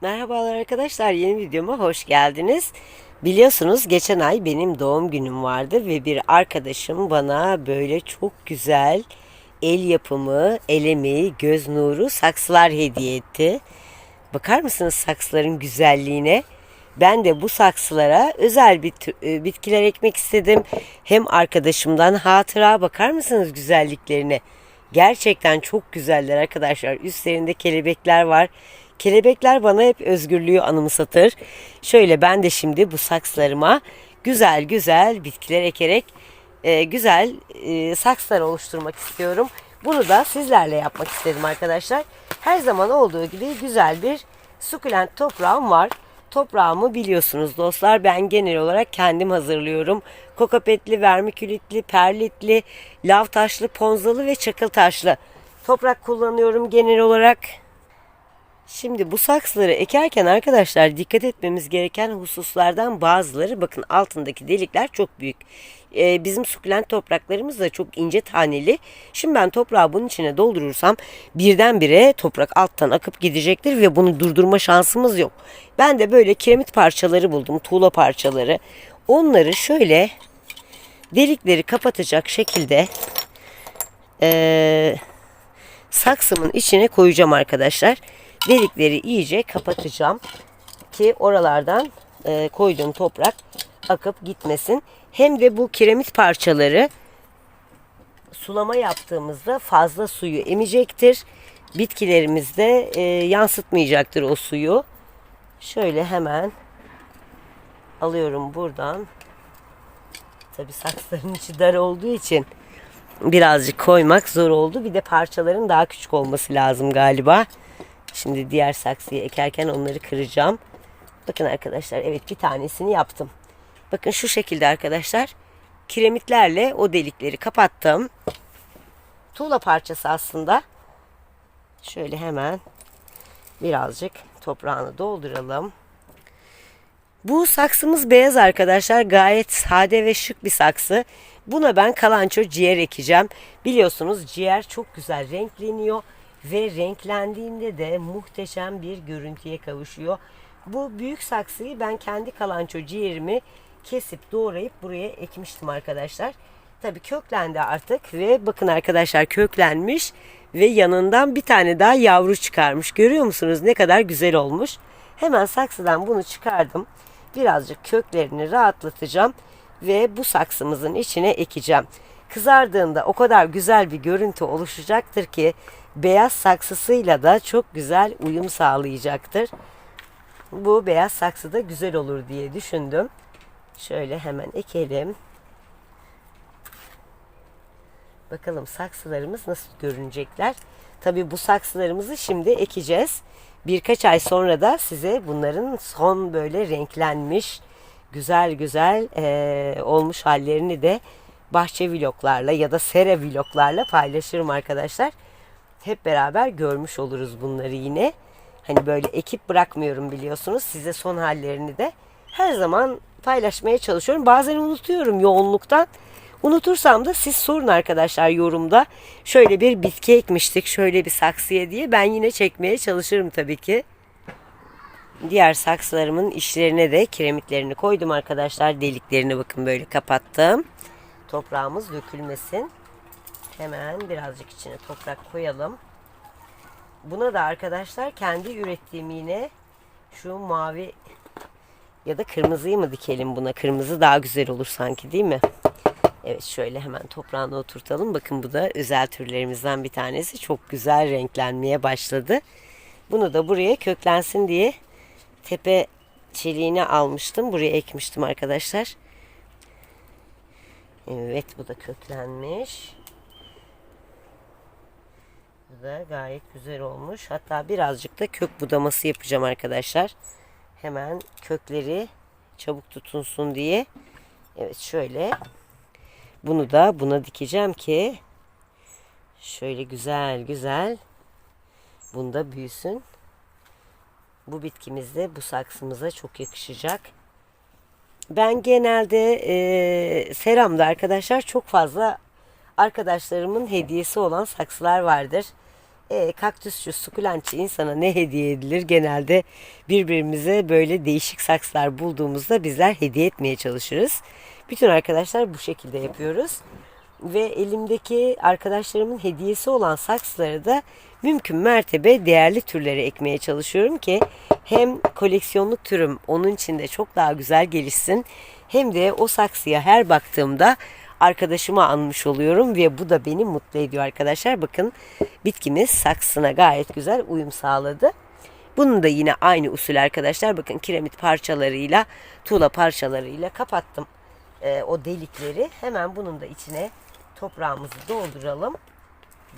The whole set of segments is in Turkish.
Merhabalar arkadaşlar yeni videoma hoş geldiniz. Biliyorsunuz geçen ay benim doğum günüm vardı ve bir arkadaşım bana böyle çok güzel el yapımı, el emeği, göz nuru saksılar hediye etti. Bakar mısınız saksıların güzelliğine? Ben de bu saksılara özel bir tü- e, bitkiler ekmek istedim. Hem arkadaşımdan hatıra bakar mısınız güzelliklerine? Gerçekten çok güzeller arkadaşlar. Üstlerinde kelebekler var. Kelebekler bana hep özgürlüğü anımsatır. Şöyle ben de şimdi bu saksılarıma güzel güzel bitkiler ekerek e, güzel e, saksılar oluşturmak istiyorum. Bunu da sizlerle yapmak istedim arkadaşlar. Her zaman olduğu gibi güzel bir sukulent toprağım var. Toprağımı biliyorsunuz dostlar ben genel olarak kendim hazırlıyorum. Kokopetli, vermikülitli, perlitli, lav taşlı, ponzalı ve çakıl taşlı toprak kullanıyorum genel olarak. Şimdi bu saksıları ekerken arkadaşlar dikkat etmemiz gereken hususlardan bazıları bakın altındaki delikler çok büyük. Ee, bizim sukulent topraklarımız da çok ince taneli. Şimdi ben toprağı bunun içine doldurursam birdenbire toprak alttan akıp gidecektir ve bunu durdurma şansımız yok. Ben de böyle kiremit parçaları buldum, tuğla parçaları. Onları şöyle delikleri kapatacak şekilde eee saksımın içine koyacağım arkadaşlar. Delikleri iyice kapatacağım ki oralardan e, koyduğum toprak akıp gitmesin. Hem de bu kiremit parçaları sulama yaptığımızda fazla suyu emecektir. Bitkilerimiz de e, yansıtmayacaktır o suyu. Şöyle hemen alıyorum buradan. Tabi saksların içi dar olduğu için birazcık koymak zor oldu. Bir de parçaların daha küçük olması lazım galiba. Şimdi diğer saksıyı ekerken onları kıracağım. Bakın arkadaşlar evet bir tanesini yaptım. Bakın şu şekilde arkadaşlar kiremitlerle o delikleri kapattım. Tuğla parçası aslında. Şöyle hemen birazcık toprağını dolduralım. Bu saksımız beyaz arkadaşlar. Gayet sade ve şık bir saksı. Buna ben kalanço ciğer ekeceğim. Biliyorsunuz ciğer çok güzel renkleniyor ve renklendiğinde de muhteşem bir görüntüye kavuşuyor. Bu büyük saksıyı ben kendi kalanço ciğerimi kesip doğrayıp buraya ekmiştim arkadaşlar. Tabii köklendi artık ve bakın arkadaşlar köklenmiş ve yanından bir tane daha yavru çıkarmış. Görüyor musunuz ne kadar güzel olmuş. Hemen saksıdan bunu çıkardım. Birazcık köklerini rahatlatacağım ve bu saksımızın içine ekeceğim. Kızardığında o kadar güzel bir görüntü oluşacaktır ki beyaz saksısıyla da çok güzel uyum sağlayacaktır. Bu beyaz saksı da güzel olur diye düşündüm. Şöyle hemen ekelim. Bakalım saksılarımız nasıl görünecekler. Tabii bu saksılarımızı şimdi ekeceğiz. Birkaç ay sonra da size bunların son böyle renklenmiş, güzel güzel eee, olmuş hallerini de bahçe vloglarla ya da sere vloglarla paylaşırım arkadaşlar. Hep beraber görmüş oluruz bunları yine. Hani böyle ekip bırakmıyorum biliyorsunuz. Size son hallerini de her zaman paylaşmaya çalışıyorum. Bazen unutuyorum yoğunluktan. Unutursam da siz sorun arkadaşlar yorumda. Şöyle bir bitki ekmiştik şöyle bir saksıya diye. Ben yine çekmeye çalışırım tabii ki. Diğer saksılarımın içlerine de kiremitlerini koydum arkadaşlar. Deliklerini bakın böyle kapattım. Toprağımız dökülmesin. Hemen birazcık içine toprak koyalım. Buna da arkadaşlar kendi ürettiğim yine şu mavi ya da kırmızıyı mı dikelim buna? Kırmızı daha güzel olur sanki değil mi? Evet şöyle hemen toprağına oturtalım. Bakın bu da özel türlerimizden bir tanesi. Çok güzel renklenmeye başladı. Bunu da buraya köklensin diye tepe çeliğini almıştım. Buraya ekmiştim arkadaşlar. Evet bu da köklenmiş. Bu da gayet güzel olmuş. Hatta birazcık da kök budaması yapacağım arkadaşlar. Hemen kökleri çabuk tutunsun diye. Evet şöyle. Bunu da buna dikeceğim ki şöyle güzel güzel bunda büyüsün. Bu bitkimiz de bu saksımıza çok yakışacak. Ben genelde e, seramda arkadaşlar çok fazla arkadaşlarımın hediyesi olan saksılar vardır. E, kaktüsçü, sukulentçi insana ne hediye edilir? Genelde birbirimize böyle değişik saksılar bulduğumuzda bizler hediye etmeye çalışırız. Bütün arkadaşlar bu şekilde yapıyoruz. Ve elimdeki arkadaşlarımın hediyesi olan saksıları da mümkün mertebe değerli türlere ekmeye çalışıyorum ki hem koleksiyonluk türüm onun içinde çok daha güzel gelişsin hem de o saksıya her baktığımda arkadaşımı anmış oluyorum ve bu da beni mutlu ediyor arkadaşlar. Bakın bitkimiz saksına gayet güzel uyum sağladı. Bunun da yine aynı usul arkadaşlar. Bakın kiremit parçalarıyla, tuğla parçalarıyla kapattım e, o delikleri. Hemen bunun da içine toprağımızı dolduralım.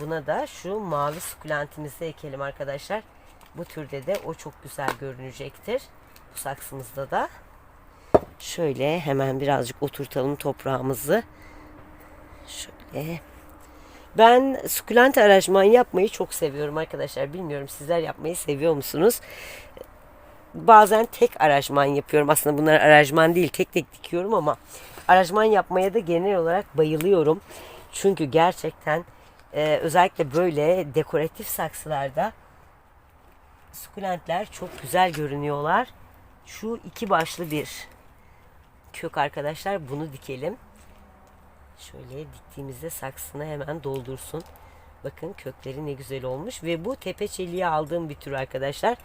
Buna da şu mavi sukulentimizi ekelim arkadaşlar. Bu türde de o çok güzel görünecektir. Bu saksımızda da. Şöyle hemen birazcık oturtalım toprağımızı. Şöyle. Ben sukulent aranjman yapmayı çok seviyorum arkadaşlar. Bilmiyorum sizler yapmayı seviyor musunuz? Bazen tek aranjman yapıyorum. Aslında bunlar aranjman değil tek tek dikiyorum ama aranjman yapmaya da genel olarak bayılıyorum. Çünkü gerçekten e, özellikle böyle dekoratif saksılarda sukulentler çok güzel görünüyorlar. Şu iki başlı bir kök arkadaşlar bunu dikelim. Şöyle diktiğimizde saksını hemen doldursun. Bakın kökleri ne güzel olmuş ve bu tepe çeliği aldığım bir tür arkadaşlar.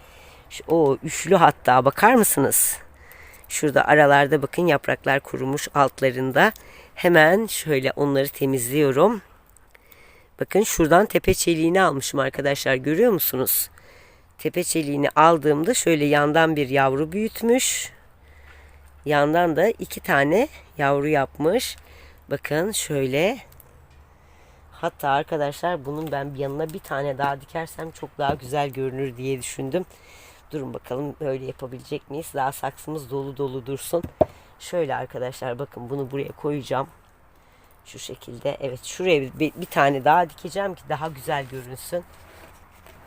Şu, o üçlü hatta bakar mısınız? Şurada aralarda bakın yapraklar kurumuş altlarında. Hemen şöyle onları temizliyorum. Bakın şuradan tepe çeliğini almışım arkadaşlar görüyor musunuz? Tepe çeliğini aldığımda şöyle yandan bir yavru büyütmüş. Yandan da iki tane yavru yapmış. Bakın şöyle. Hatta arkadaşlar bunun ben yanına bir tane daha dikersem çok daha güzel görünür diye düşündüm. Durun bakalım böyle yapabilecek miyiz? Daha saksımız dolu dolu dursun. Şöyle arkadaşlar bakın bunu buraya koyacağım. Şu şekilde. Evet şuraya bir, bir tane daha dikeceğim ki daha güzel görünsün.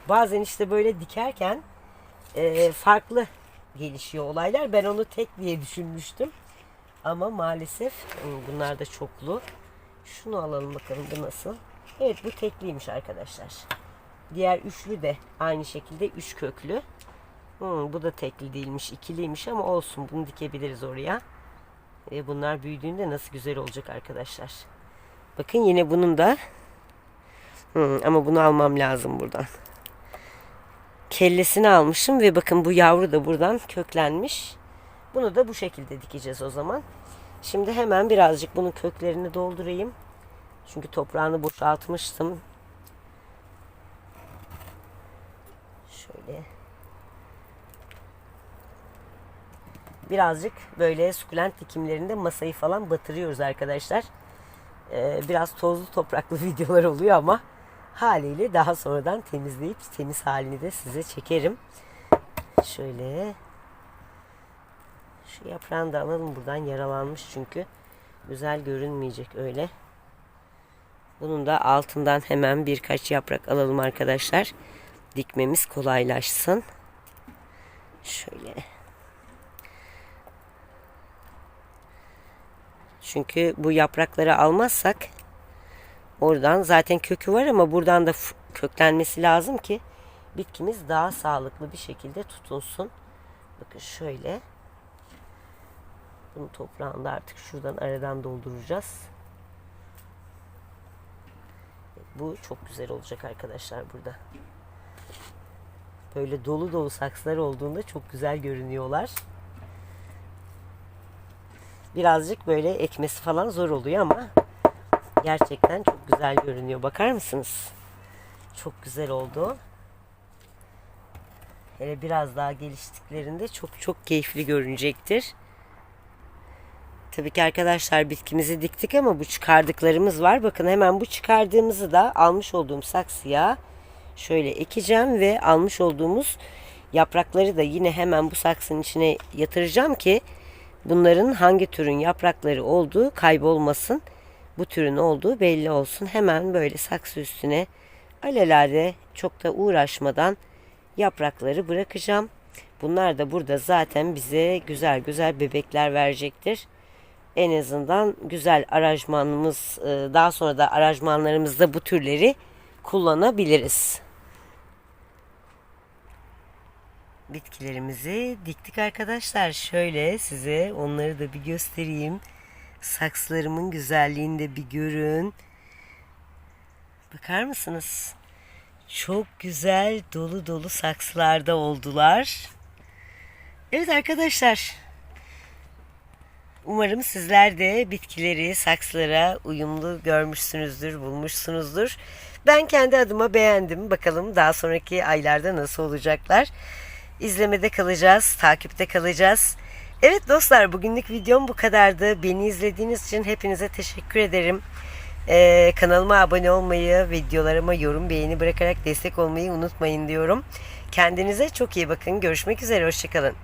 Bazen işte böyle dikerken e, farklı gelişiyor olaylar. Ben onu tek diye düşünmüştüm. Ama maalesef hmm, bunlar da çoklu. Şunu alalım bakalım bu nasıl. Evet bu tekliymiş arkadaşlar. Diğer üçlü de aynı şekilde üç köklü. Hmm, bu da tekli değilmiş, ikiliymiş ama olsun. Bunu dikebiliriz oraya. Ve bunlar büyüdüğünde nasıl güzel olacak arkadaşlar. Bakın yine bunun da hmm, ama bunu almam lazım buradan. Kellesini almışım ve bakın bu yavru da buradan köklenmiş. Bunu da bu şekilde dikeceğiz o zaman. Şimdi hemen birazcık bunun köklerini doldurayım. Çünkü toprağını boşaltmıştım. Şöyle. Birazcık böyle sukulent dikimlerinde masayı falan batırıyoruz arkadaşlar. Ee, biraz tozlu topraklı videolar oluyor ama haliyle daha sonradan temizleyip temiz halini de size çekerim. Şöyle şu yaprağını da alalım buradan yaralanmış çünkü. Güzel görünmeyecek öyle. Bunun da altından hemen birkaç yaprak alalım arkadaşlar. Dikmemiz kolaylaşsın. Şöyle. Çünkü bu yaprakları almazsak oradan zaten kökü var ama buradan da köklenmesi lazım ki bitkimiz daha sağlıklı bir şekilde tutunsun. Bakın şöyle. Bunu toprağında artık şuradan aradan dolduracağız. Bu çok güzel olacak arkadaşlar burada. Böyle dolu dolu saksılar olduğunda çok güzel görünüyorlar. Birazcık böyle ekmesi falan zor oluyor ama gerçekten çok güzel görünüyor. Bakar mısınız? Çok güzel oldu. Hele biraz daha geliştiklerinde çok çok keyifli görünecektir. Tabii ki arkadaşlar bitkimizi diktik ama bu çıkardıklarımız var. Bakın hemen bu çıkardığımızı da almış olduğum saksıya şöyle ekeceğim ve almış olduğumuz yaprakları da yine hemen bu saksının içine yatıracağım ki bunların hangi türün yaprakları olduğu kaybolmasın. Bu türün olduğu belli olsun. Hemen böyle saksı üstüne alelade çok da uğraşmadan yaprakları bırakacağım. Bunlar da burada zaten bize güzel güzel bebekler verecektir en azından güzel aranjmanımız e, daha sonra da aranjmanlarımızda bu türleri kullanabiliriz. Bitkilerimizi diktik arkadaşlar. Şöyle size onları da bir göstereyim. Saksılarımın güzelliğini de bir görün. Bakar mısınız? Çok güzel dolu dolu saksılarda oldular. Evet arkadaşlar Umarım sizler de bitkileri saksılara uyumlu görmüşsünüzdür, bulmuşsunuzdur. Ben kendi adıma beğendim. Bakalım daha sonraki aylarda nasıl olacaklar. İzlemede kalacağız, takipte kalacağız. Evet dostlar bugünlük videom bu kadardı. Beni izlediğiniz için hepinize teşekkür ederim. Ee, kanalıma abone olmayı, videolarıma yorum, beğeni bırakarak destek olmayı unutmayın diyorum. Kendinize çok iyi bakın. Görüşmek üzere, hoşçakalın.